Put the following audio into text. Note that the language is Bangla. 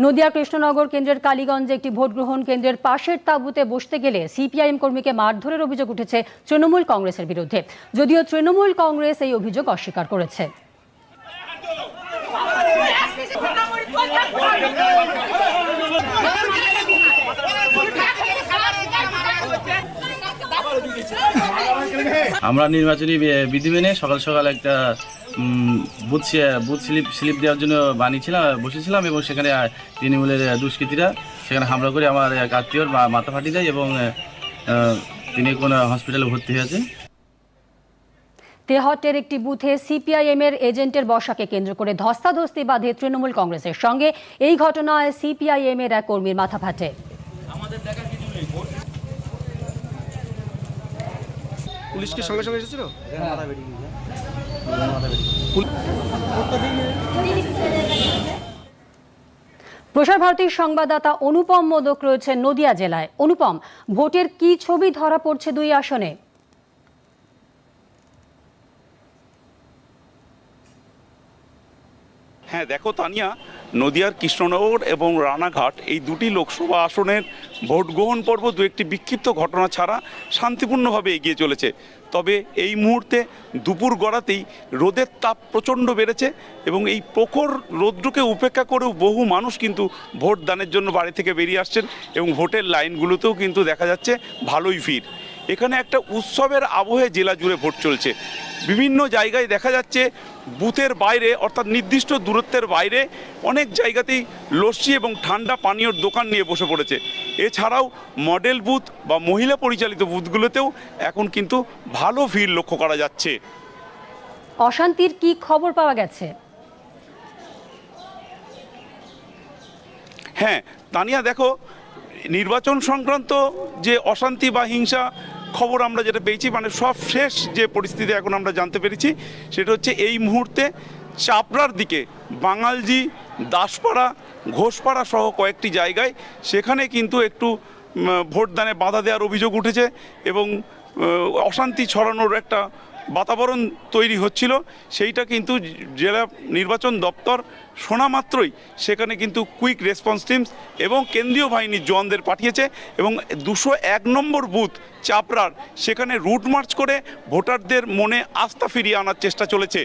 নদিয়া কৃষ্ণনগর কেন্দ্রের কালীগঞ্জে একটি ভোট গ্রহণ কেন্দ্রের পাশের তাঁবুতে বসতে গেলে সিপিআইএম কর্মীকে মারধরের অভিযোগ উঠেছে তৃণমূল কংগ্রেসের বিরুদ্ধে যদিও তৃণমূল কংগ্রেস এই অভিযোগ অস্বীকার করেছে আমরা নির্বাচনী বিধি মেনে সকাল সকাল একটা বুথ বুথ স্লিপ স্লিপ দেওয়ার জন্য বানিয়েছিলাম বসেছিলাম এবং সেখানে তৃণমূলের দুষ্কৃতীরা সেখানে হামলা করে আমার এক আত্মীয়র মা- মাথা ফাটিয়ে দেয় এবং তিনি কোনো হসপিটালে ভর্তি হয়েছে তেহট্টের একটি বুথে সিপিআইএম এর এজেন্টের বসাকে কেন্দ্র করে ধস্তাধস্তি বাঁধে তৃণমূল কংগ্রেসের সঙ্গে। এই ঘটনায় সিপিআইএম এর এক কর্মীর মাথা ফাটে। পুলিশ কি সঙ্গে সঙ্গে এসেছিল? প্রসার ভারতীর সংবাদদাতা অনুপম মোদক রয়েছে নদিয়া জেলায়। অনুপম ভোটের কি ছবি ধরা পড়ছে দুই আসনে? হ্যাঁ দেখো তানিয়া নদিয়ার কৃষ্ণনগর এবং রানাঘাট এই দুটি লোকসভা আসনের ভোট গ্রহণ পর্ব দু একটি বিক্ষিপ্ত ঘটনা ছাড়া শান্তিপূর্ণভাবে এগিয়ে চলেছে। তবে এই মুহূর্তে দুপুর গড়াতেই রোদের তাপ প্রচণ্ড বেড়েছে এবং এই প্রখর রৌদ্রকে উপেক্ষা করেও বহু মানুষ কিন্তু ভোট দানের জন্য বাড়ি থেকে বেরিয়ে আসছেন এবং ভোটের লাইনগুলোতেও কিন্তু দেখা যাচ্ছে ভালোই ভিড়। এখানে একটা উৎসবের আবহে জেলা জুড়ে ভোট চলছে। বিভিন্ন জায়গায় দেখা যাচ্ছে বুথের বাইরে অর্থাৎ নির্দিষ্ট দূরত্বের বাইরে অনেক জায়গাতেই লস্যি এবং ঠান্ডা পানীয়র দোকান নিয়ে বসে পড়েছে। এছাড়াও মডেল বুথ বা মহিলা পরিচালিত বুথগুলোতেও এখন কিন্তু ভালো ভিড় লক্ষ্য করা যাচ্ছে। অশান্তির কি খবর পাওয়া গেছে? হ্যাঁ তানিয়া দেখো নির্বাচন সংক্রান্ত যে অশান্তি বা হিংসা খবর আমরা যেটা পেয়েছি মানে সব শেষ যে পরিস্থিতি এখন আমরা জানতে পেরেছি, সেটা হচ্ছে এই মুহূর্তে চাপড়ার দিকে বাঙালজি, দাসপাড়া, ঘোষপাড়া সহ কয়েকটি জায়গায় সেখানে কিন্তু একটু ভোটদানে বাধা দেওয়ার অভিযোগ উঠেছে এবং অশান্তি ছড়ানোর একটা বাতাবরণ তৈরি হচ্ছিল। সেইটা কিন্তু জেলা নির্বাচন দপ্তর শোনা মাত্রই সেখানে কিন্তু কুইক রেসপন্স টিমস এবং কেন্দ্রীয় বাহিনীর জওয়ানদের পাঠিয়েছে এবং দুশো এক নম্বর বুথ চাপড়ার সেখানে রুট মার্চ করে ভোটারদের মনে আস্থা ফিরিয়ে আনার চেষ্টা চলেছে।